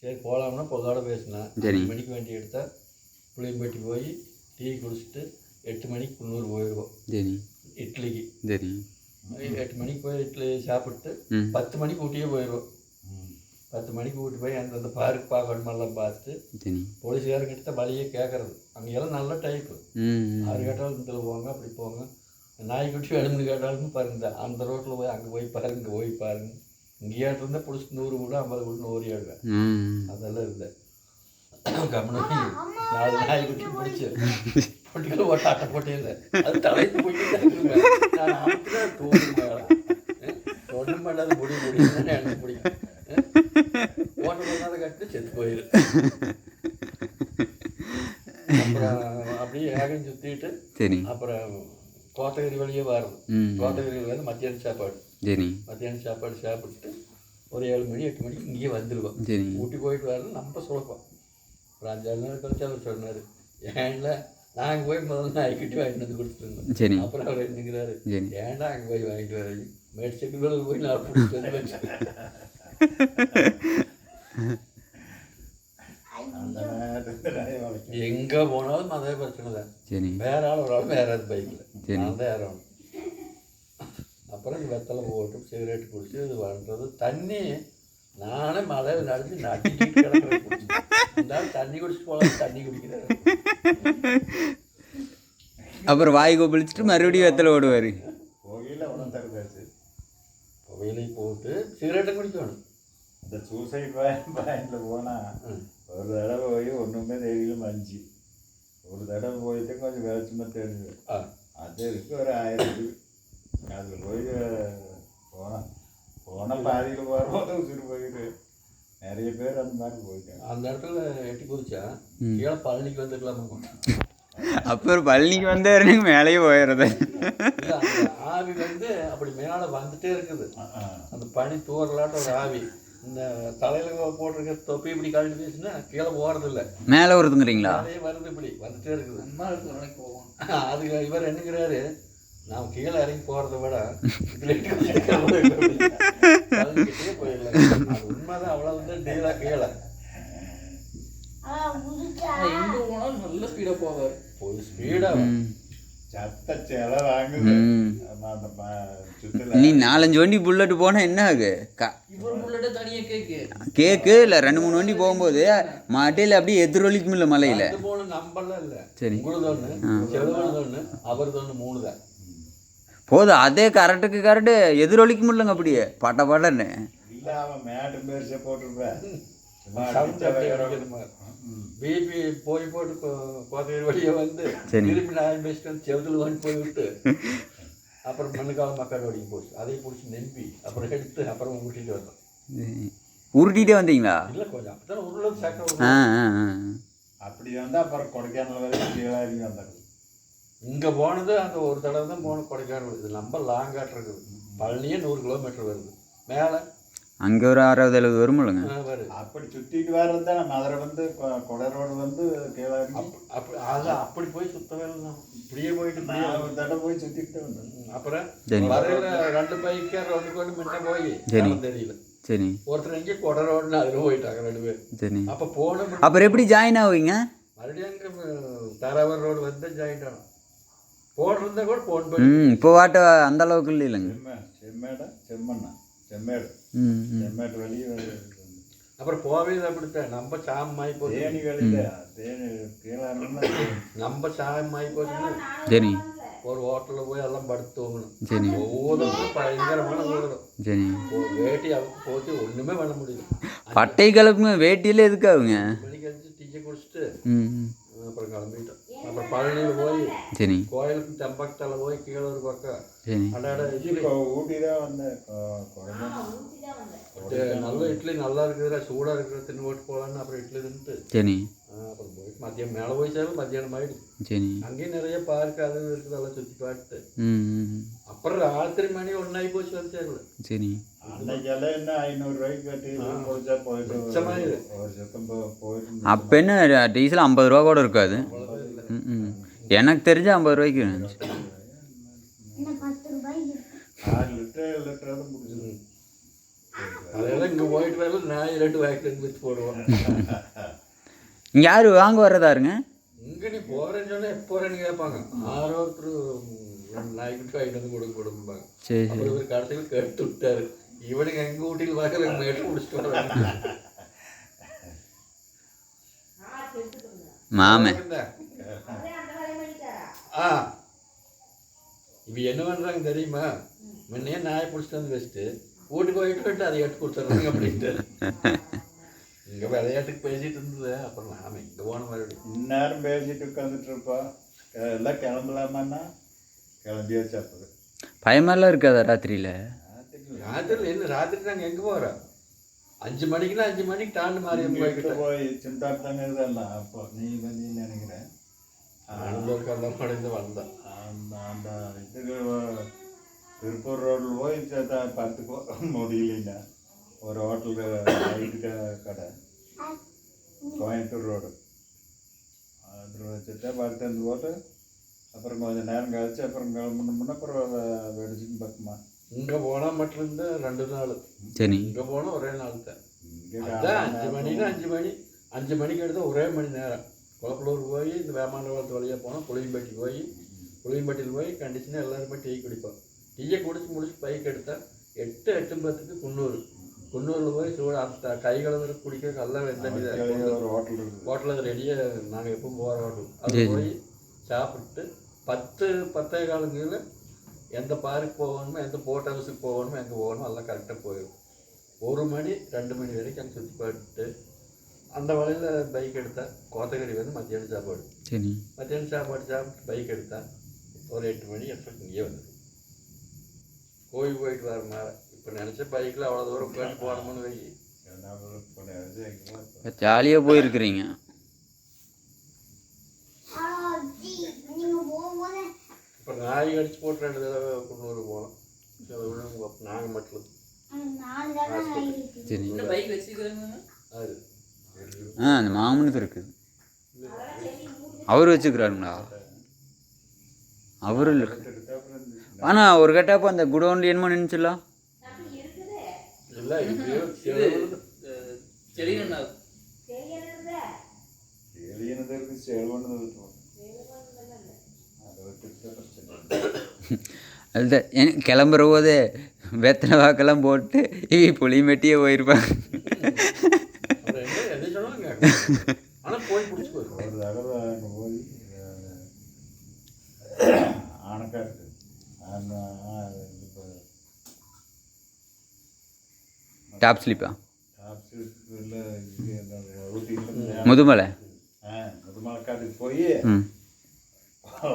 சரி போகலாம்னா பொதுவோட பேசினேன். சரி. மணிக்கு வண்டி எடுத்தால் புளியம்பட்டி போய் டீ குடிச்சிட்டு எட்டு மணிக்கு குன்னூர் போயிடுவோம் சரி. இட்லிக்கு. சரி. எட்டு மணிக்கு போய் இட்லி சாப்பிட்டு பத்து மணிக்கு ஊட்டியே போயிடுவோம் பத்து மணிக்கு ஊட்டி போய் அந்தந்த பார்க் பார்க்கணுமெல்லாம் பார்த்து சரி. போலீஸ்காரங்கிட்ட வழியே கேட்கறது அங்கெல்லாம் நல்ல டைப்பு யார் கேட்டாலும் இதில் போங்க அப்படி போங்க. நாய்க்குட்டி வேணும்னு கேட்டாலும் பாருங்க அந்த ரோட்டில் போய் அங்கே போய் பாருங்க இங்கே போய் பாருங்க. இங்கேயாட்டு இருந்தால் பிடிச்சி நூறு கூட ஐம்பது கூட நூறு ம். அதெல்லாம் இல்லை. கம்மனி நாலு நாய்க்குட்டி பிடிச்சி பொட்டியில் ஓட்ட அட்டை போட்டே இல்லை. அது தலைத்து போயிட்டு. நான் ஆத்துல தோணும் ஒன்றும் பண்ணாத முடி முடியும் எனக்கு பிடிக்கும் ஓட்ட பண்ணாத கட்டு செத்து போயிரு அப்புறம் அப்படியே ஏகம் சுற்றிட்டு சரி. அப்புறம் கோத்தகிரி வழியே வரும் ம். கோத்தகிரி வந்து மத்தியான சாப்பாடு. சரி. மத்தியான சாப்பாடு சாப்பிட்டு ஒரு ஏழு மணி எட்டு மணிக்கு இங்கேயே வந்துடுவோம் சரி. ஊட்டி போயிட்டு வரணும் நம்ம சுலப்போம் ஒரு அஞ்சாறு நாள் கழிச்சு அவர் சொன்னார். ஏன்ல நாங்கள் போய் முதல்ல நாய்க்குட்டி வாங்கிட்டு வந்து கொடுத்துருந்தோம் சரி. அப்புறம் அவர் என்னங்கிறாரு ஏன்டா அங்கே போய் வாங்கிட்டு வரீங்க மேட்செக்கு போய் நான் பிடிச்சி எங்கே போனாலும் அதே பிரச்சனை தான். சரி. வேற ஆள் ஒரு ஆள் வேற பைக்கில். சரி. நான் தான் ஏறணும் அப்புறம் இந்த வெத்தலை போட்டு சிகரெட் குடிச்சு இது பண்ணுறது தண்ணி நானே மழையில் நடந்து நட்டிக்கிட்டு கிடக்குறேன் தண்ணி குடிச்சு போகலாம் தண்ணி குடிக்கிறாரு அப்புறம் வாய் கொப்பளிச்சுட்டு மறுபடியும் வெத்தலை ஓடுவார் கோயில உடனே தருதாச்சு புகையிலை போட்டு சிகரெட்டை குடிக்கணும் இந்த சூசைட் பாயிண்டில் போனால். ஒரு தடவை போய் ஒன்றுமே தெரியல மஞ்சு ஒரு தடவை போயிட்டு கொஞ்சம் வெளிச்சமாக தெரிஞ்சது ஆ அது இருக்கு ஒரு ஆயிரம் அதில் போய் போனேன் போன பாதியில் போகிறபோது உசுறு போயிட்டு நிறைய பேர் அந்த மாதிரி போயிட்டாங்க. அந்த இடத்துல எட்டி குதிச்சா. கீழே பழனிக்கு வந்துருக்கலாமா அப்புறம் பழனிக்கு வந்தாருன்னு மேலேயே போயிடுறது. இல்லை ஆவி வந்து அப்படி மேலே வந்துட்டே இருக்குது. அந்த பனி தூரலாட்ட ஒரு ஆவி. இந்த தலையில போட்டிருக்க தொப்பி இப்படி கழட்டி வீசுனா கீழே போறதில்ல. மேலே வருதுங்கிறீங்களா? அதே வருது இப்படி வந்துட்டே இருக்குது. அதுக்கு இவர் என்னங்கிறாரு நாம் கீழே இறங்கி போறதை விட போயிடலாம். உண்மைதான் அவ்வளவு வந்து டீலா கீழே. எங்க போனாலும் நல்ல ஸ்பீடா போவார். சத்த சில வாங்குது. சுற்றுலா நீ நாலஞ்சு வண்டி புல்லட்டு போனால் என்ன ஆகு? கேக்கு. கேக்கு இல்லை ரெண்டு மூணு வண்டி போகும்போது மாட்டையில் அப்படியே எதிரொலிக்கும் இல்லை மலையில். அது போன நம்பர்லாம் இல்ல. சரி. ஒண்ணு மூணு தான் போதும் அதே கரெக்டுக்கு கரெக்டு எதிரொலிக்க முடியலங்க அப்படியே. பட்ட மாதிரி பிபி போய் போட்டு கோத்தகிரி வழியே வந்து. திருப்பி நான் பேசிட்டு வந்து செவத்துல வந்து போய் விட்டு. அப்புறம் மண்ணுக்கால மக்கள் வடிக்கு போச்சு. அதையும் பிடிச்சி நம்பி அப்புறம் எடுத்து அப்புறம் ஊட்டிட்டு வந்தோம். உருட்டிகிட்டே வந்தீங்களா? இல்லை கொஞ்சம். அப்பதான் உருளை சக்கரை ஆ உருளை. ஆ. அப்படி வந்தால் அப்புறம் கொடைக்கானல் வரைக்கும் வந்துடுது இங்க போனது அந்த ஒரு தடவை தான் போன கொடைக்கானல். இது ரொம்ப லாங்காட்டு இருக்குது பழனியே நூறு கிலோமீட்டர் வருது. மேலே? அங்கே ஒரு அறுபது எழுபது வருமில்லங்க வருது. அப்படி சுற்றிட்டு வர்றது தான். மதுரை வந்து கொடை ரோடு வந்து அப்படி அது அப்படி போய் சுத்தவே இல்லை. இப்படியே போயிட்டு ஒரு தடவை போய் சுற்றிட்டு வந்தேன். அப்புறம்? சரி. வரையில ரெண்டு பைக்கு ரெண்டு கொண்டு முன்ன போய். தெரியல. சரி. ஒருத்தர் எங்கே கொடை ரோடுன்னு அதில் போயிட்டாங்க ரெண்டு பேர். சரி. அப்போ போன அப்புறம் எப்படி ஜாயின் ஆகுவீங்க மறுபடியும் அங்கே தாராவூர் ரோடு வந்து ஜாயிண்ட் ஆனோம் போட்டிருந்தா கூட போன் பண்ணி ம் இப்போ வாட்ட அந்த அளவுக்கு இல்லை இல்லைங்க. செம்ம செம்மேடா செம்மண்ணா செம்மேடு. செம்மேடு வெளியே அப்புறம் போவே அப்படித்தான் நம்ம சாம் ஆகி போச்சு. தேனி வெளியில தேனி கீழே. நம்ம சாம் ஆகி போச்சுன்னு சரி ஒரு ஹோட்டலில் போய் எல்லாம் படுத்து தூங்கணும். சரி ஊதம் பயங்கரமான ஊதம் சரி வேட்டி அவுக்கு போச்சு ஒன்றுமே பண்ண முடியல. பட்டை கலப்புங்க வேட்டியில் எதுக்காகுங்க மணிக்கு அடிச்சு டீயை குடிச்சிட்டு. அப்புறம் கிளம்பிட்டோம். அப்புறம் பழனியில் போய் சரி. கோயிலுக்கு தெம்பக்கத்தால போய் கீழே ஒரு பக்கம். சரி. அடாட இட்லி. இப்போ ஊட்டி தான் வந்தேன். நல்ல இட்லி நல்லா இருக்குதுடா சூடாக இருக்கிற தின்னு போட்டு போகலான்னு அப்புறம் இட்லி தின்னுட்டு. சரி. அப்புறம் போய் மதியம் மேலே போய் சேரும் மத்தியானம் ஆயிடுச்சு சரி. அங்கேயும் நிறைய பார்க் அது இருக்குது அதெல்லாம் சுற்றி பார்த்துட்டு. அப்புறம் ராத்திரி மணி ஒன்றாகி போச்சு வந்து சேரல. சரி. போயிட்டு போயிட்டு அப்போ என்ன டீசல் ஐம்பது ரூபா கூட இருக்காது. ம் எனக்கு தெரிஞ்ச ஐம்பது ரூபாய்க்கு இருந்துச்சு ஆறு லிட்டர் ஏழு லிட்டர் தான் முடிஞ்சது. அதெல்லாம் இங்கே யார் வாங்க வர்றதாருங்க இங்கே நீ போகிறேன்னு சொன்னால் எப்போ போகிறேன்னு கேட்பாங்க. ஆரோ நாய்க்குட்டி வாங்கிட்டு வந்து கொடுக்க கொடுப்பாங்க சரி சரி. அப்புறம் இவர் கடைசியில் கேட்டு விட்டாரு. இவனுக்கு எங்கள் வீட்டில் பார்க்குற மேட்டு முடிச்சுட்டு வராங்க மாமன் ஆ. இப்போ என்ன பண்ணுறாங்க தெரியுமா? முன்னே நாயை பிடிச்சிட்டு வந்து வச்சுட்டு வீட்டுக்கு போயிட்டு போயிட்டு அதை எடுத்து கொடுத்துட்றாங்க அப்படின்ட்டு. இங்கே விளையாட்டுக்கு பேசிட்டு இருந்தது. அப்புறம் நாம இங்கே போன மறுபடியும் இந்நேரம் பேசிட்டு உட்காந்துட்டு இருப்போம் எல்லாம் கிளம்பலாமான்னா கிளம்பி வச்சப்பது பயமெல்லாம் இருக்காதா ராத்திரியில்? ராத்திரி என்ன? ராத்திரி நாங்கள் எங்கே போகிறோம் அஞ்சு மணிக்குன்னா அஞ்சு மணிக்கு தாண்டு மாறி போய் சிந்தாத்தாங்க இதெல்லாம் அப்போ நீ வந்து நினைக்கிறேன். அனுபவம் மடைந்து வந்தோம் அந்த அந்த இதுக்கு திருப்பூர் ரோட்டில் போய் சேர்த்தா பத்துக்கோ முடியலைன்னா. ஒரு ஹோட்டலுக்கு நைட்டு கடை. கோயம்புத்தூர் ரோடு. அதில் வச்சுட்டா படுத்து வந்து போட்டு அப்புறம் கொஞ்சம் நேரம் கழிச்சு அப்புறம் கிளம்பணும்னா அப்புறம் வெடிச்சுன்னு பக்கமா. இங்கே போனால் மட்டும்தான் ரெண்டு நாள். சரி. இங்கே போனால் ஒரே நாள் தான் அஞ்சு மணினா அஞ்சு மணி அஞ்சு மணிக்கு எடுத்தால் ஒரே மணி நேரம். குளப்பலூர் போய் இந்த வேமாண்டவளத்து வழியாக போனால் புளியம்பட்டி போய் புளியம்பட்டியில் போய் கண்டிச்சுன்னா எல்லாருமே டீ குடிப்போம். டீயை குடிச்சு முடிச்சு பைக் எடுத்தால் எட்டு எட்டு பத்துக்கு குன்னூர். குன்னூரில் போய் சூட அந்த கை கலந்து குடிக்க எல்லாம் ஒரு ஹோட்டல் ரெடியாக நாங்கள் எப்பவும் போகிற ஹோட்டல். அது. போய் சாப்பிட்டு பத்து பத்தே காலங்களில் எந்த பார்க்கு போகணுமோ எந்த போட் ஹவுஸுக்கு போகணுமோ எங்கே போகணுமோ எல்லாம் கரெக்டாக போயிடும் ஒரு மணி ரெண்டு மணி வரைக்கும் அங்கே சுற்றி பார்த்துட்டு அந்த வழியில் பைக் எடுத்தால் கோத்தகிரி வந்து மத்தியானம் சாப்பாடு. சரி. மத்தியானம் சாப்பாடு சாப்பிட்டு பைக் எடுத்தால் ஒரு எட்டு மணி எட்டு இங்கே வந்துடும் கோயில் போயிட்டு வர மாதிரி இப்போ நினச்ச பைக்கில் அவ்வளோ தூரம் போயிட்டு போகணும்னு வை. ஜாலியாக போயிருக்கிறீங்க. இப்போ நாய் கடிச்சு போட்டு ரெண்டு தடவை குன்னூர் போனோம். நாங்கள் மட்டும். சரி. இந்த பைக் வச்சுக்கிறேங்க அது. ஆ அந்த மாமனுக்கு இருக்குது. அவர் வச்சுக்கிறாருங்களா? அவரு இல்லை. ஆனால் ஒரு கட்டப்போ அந்த குடோன்ல என்னமோ நினச்சிடலாம் அதுதான் என் கிளம்புற போதே வெத்தலை வாக்கெல்லாம் போட்டு இவ புளிமெட்டியே போயிருப்பாங்க அப்புறம் என்ன என்ன சொன்னாங்க ஆனால் போய் பிடிச்சி போயிருக்கோம் ஒரு தடவை அங்கே போய் ஆனக்காருக்கு டாப் ஸ்லிப்பா முதுமலை? ஆ முதுமலைக்காட்டுக்கு போய்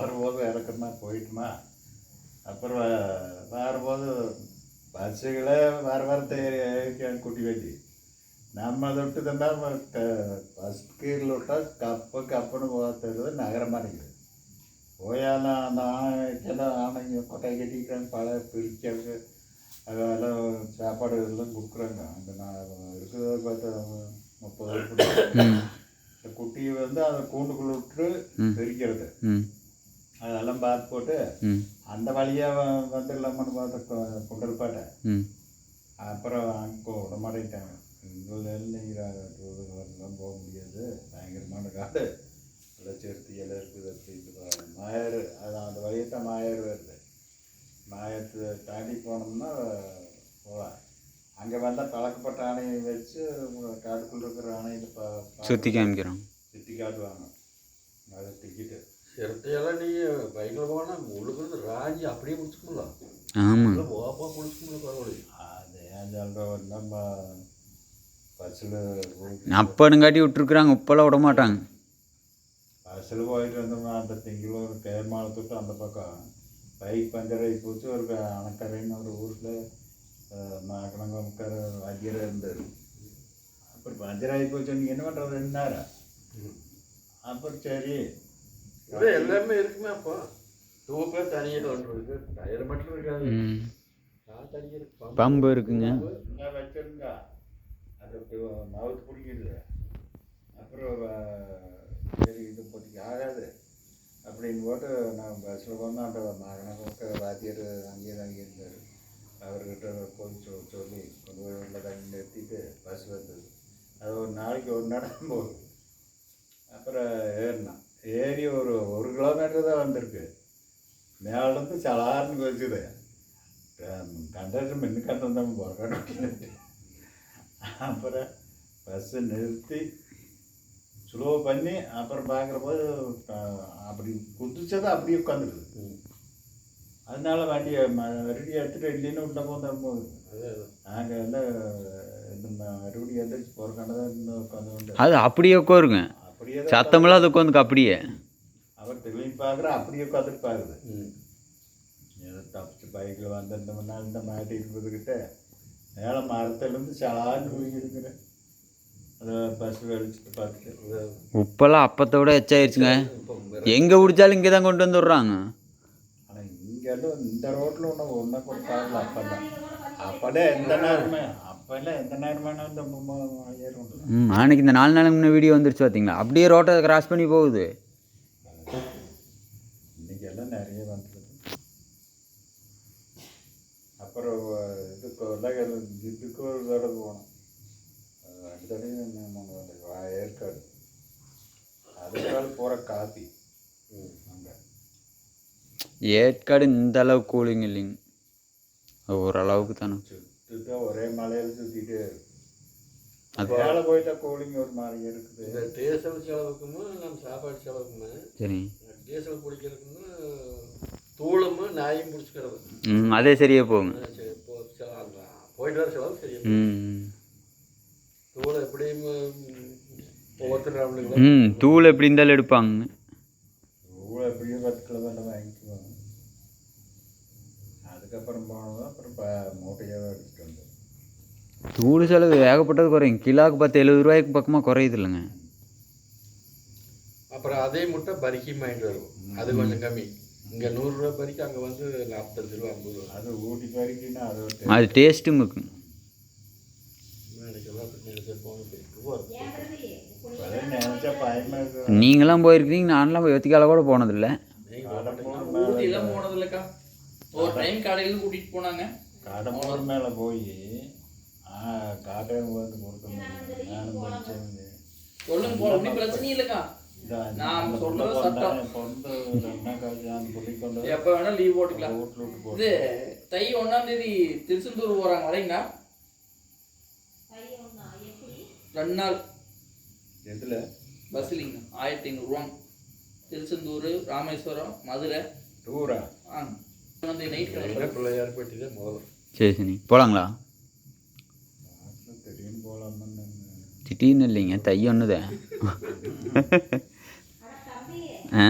வரும்போது இறக்கமா போயிட்டுமா? அப்புறம் வரும்போது பஸ்ஸுகளே வர வர குட்டி வேண்டி. நம்ம கீரில் விட்டால் கப்பு கப்புன்னு போகிறது நகர மாட்டேங்குது போயாலும் அந்த ஆணைக்கெல்லாம் ஆணைங்க கொட்டை கட்டிக்கிறாங்க பல பிரிக்கிறாங்க அதெல்லாம் சாப்பாடு எல்லாம் கொடுக்குறாங்க அங்கே நான் இருக்கிறத பார்த்தா முப்பது குட்டியை வந்து அதை கூண்டுக்குள்ள விட்டு. பிரிக்கிறது அதெல்லாம் பார்த்து போட்டு அந்த வழியாக வந்துடலாமான்னு பார்த்து புண்டல்பாட்டை ம் அப்புறம் அங்கே விட மாட்டேங்கிட்டாங்க இங்கேருந்து வரலாம் போக முடியாது. பயங்கரமான காடு. சேர்த்து எல்லாம் இருக்குது அப்படின்ட்டு மாயாறு அது அந்த வழியை தான் மாயாறு வருது மாயத்தை தாண்டி போனோம்னா போகலாம். அங்கே வந்தால் பழக்கப்பட்ட ஆணையை வச்சு காட்டுக்குள்ள இருக்கிற ஆணையில் ப சுற்றி காமிக்கிறோம். சுற்றி காட்டுவாங்க. அது டிக்கெட்டு சிரட்டையெல்லாம் நீங்கள் பைக்கில் போனால் முழுக்கிறது ராஞ்சி அப்படியே பிடிச்சிக்கல ஆமாம் ஓப்பா பரவாயில்ல அது ஏன் சொல்கிறோம் நம்ம பஸ்ஸில் அப்பனுங்காட்டி விட்டுருக்குறாங்க இப்போல்லாம் விட மாட்டாங்க பஸ்ஸில் போயிட்டு வந்தோம்னா அந்த திங்களூர் தேர்மாலத்துட்டு அந்த பக்கம் பைக் பஞ்சர் ஆகி போச்சு ஒரு அணக்கரைன்னு ஒரு ஊரில் நாக்கணங்கர வாத்தியார் இருந்தார் அப்புறம் பஞ்சர் ஆகி போச்சு நீங்கள் என்ன பண்ணுறது ரெண்டு நேரம் அப்புறம் சரி. எல்லாமே இருக்குமே அப்போ. டூப்பே தனியாக ஒன்று இருக்கு. டயர் மட்டும் இருக்காது. பம்பு இருக்குங்க. வச்சிருங்க. அது மாவத்து பிடிக்கல அப்புறம் சரி இது இப்போதைக்கு ஆகாது. அப்படின்னு போட்டு நான் பஸ்ஸில் அந்த மகனை வாத்தியர் அங்கேயே தான் அங்கே இருந்தார். அவர்கிட்ட போய் சொ- சொல்லி கொண்டு போய் உள்ள தண்ணி நிறுத்திட்டு பஸ் வந்தது. அது ஒரு நாளைக்கு ஒரு நடக்கும் போகுது அப்புறம் ஏறினான் ஏறி ஒரு ஒரு கிலோமீட்டர் தான் வந்திருக்கு. மேலேருந்து சலார்னு வச்சுது கண்டக்டர் மின்னு கண்டம் தான் போகிறேன் அப்புறம் பஸ்ஸை நிறுத்தி ஸ்லோ பண்ணி அப்புறம் பார்க்குற போது அப்படி குதிச்சது அப்படியே உட்காந்துருக்குது அதனால வண்டியை மறுபடியும் எடுத்துட்டு இல்லைன்னு உள்ள போகுது. நாங்கள் வந்து இந்த மறுபடியும் எந்திரிச்சு போகிற கண்டதான் இன்னும் உட்காந்து அது அப்படியே உட்காருங்க. அப்படியே சத்தமெல்லாம் அது உட்காந்துக்கு அப்படியே. அவர் திரும்பி பார்க்குற அப்படியே உட்காந்துட்டு பாருது ஏதோ தப்பிச்சு பைக்கில் வந்திருந்தோம்னா இந்த மாட்டி இருப்பதுக்கிட்ட மேலே மரத்துலேருந்து சலான்னு போயிருக்கிறேன் அதை பஸ் வெளிச்சிட்டு பார்த்துட்டு உப்பெல்லாம் அப்பத்தை விட எச்சாயிருச்சுங்க. எங்கே பிடிச்சாலும் இங்கே தான் கொண்டு வந்து விட்றாங்க. ஆனால் இங்கெல்லாம் இந்த ரோட்டில் ஒன்று ஒன்றை கூட பார்க்கல அப்பெல்லாம் அப்போல்லாம் எந்த நேரமே அப்போல்லாம் எந்த நேரமான இந்த ம் அன்னைக்கு இந்த நாலு நாளுக்கு முன்னே வீடியோ வந்துருச்சு பார்த்தீங்களா அப்படியே ரோட்டை கிராஸ் பண்ணி போகுது இன்னைக்கு எல்லாம் நிறைய வந்துருது அப்புறம் கொல்லகர் இதுக்கு ஒரு தடவை போனோம் ரெண்டு தடவை மூணு தடவை ஏற்காடு அதுக்காக போகிற காப்பி அங்கே ஏற்காடு இந்த அளவுக்கு கூலிங் இல்லைங்க ஓரளவுக்கு தானே சுற்றிட்டு ஒரே மலையில் சுற்றிட்டு அது- மேலே போயிட்டா கூலிங் ஒரு மாதிரி இருக்குது இந்த டீசல் செலவுக்குமே நம்ம சாப்பாடு செலவுக்குமே சரி டீசல் பிடிக்கிறதுக்குமே தூளும் நாயும் பிடிச்சிக்கிறது ம் அதே சரியாக போகுங்க சரி போயிட்டு வர செலவு சரி ம். தூள் எப்படியும் ஒவ்வொருத்தர் ம் தூள் எப்படி இருந்தாலும் எடுப்பாங்க. இவ்வளோ எப்படியோ பத்து கிலோமீட்டர் வாங்கிக்குவாங்க. அதுக்கப்புறம் போனதும் அப்புறம் மூட்டையாக எடுத்துட்டு வந்தோம். தூள் செலவு ஏகப்பட்டது குறையும். கிலோவுக்கு பத்து எழுபது ரூபாய்க்கு பக்கமாக குறையுது இல்லைங்க. அப்புறம் அதே முட்டை பறிக்கும் வாங்கிட்டு வருவோம். அது கொஞ்சம் கம்மி. இங்கே நூறுரூவா பறிக்கு அங்கே வந்து நாற்பத்தஞ்சு ரூபா ஐம்பது ரூபா. அது ஊட்டி பறிக்கினா அது அது டேஸ்ட்டும் இருக்குங்க நினைக்கலாம் நினைச்சா போன ரூபா அதே நினச்சா பயமாக இருக்கு. நீங்களாம் போயிருக்கீங்க நான்லாம் போய் ஒத்திக்கால கூட போனதில்லை. ஊட்டிலாம் போனது இல்லக்கா ஒரு டைம் கடையில் கூட்டிட்டு போனாங்க. கடம்பூர் மேலே போய் காட்டையும் வந்து கொடுக்கணும். நானும் படித்தேன் சொல்லுங்க போல ஒன்றும் பிரச்சனை இல்லைக்கா. நான் சொல்றது சட்டம். எப்போ வேணா லீவ் போட்டுக்கலாம். இது தை ஒன்றாம் தேதி திருச்செந்தூர் போகிறாங்க வரீங்களா ரெண்டு நாள். எதில்? பஸ் இல்லைங்க. ஆயிரத்தி ஐநூறுரூவாங்க திருச்செந்தூர் ராமேஸ்வரம் மதுரை. டூரா? ஆ. நைட் என்ன பிள்ளையார் பெட்டி தான் முதல்ல. சரி சரி. போகலாங்களா திடீர்னு இல்லைங்க தை ஒன்றுதே ஆ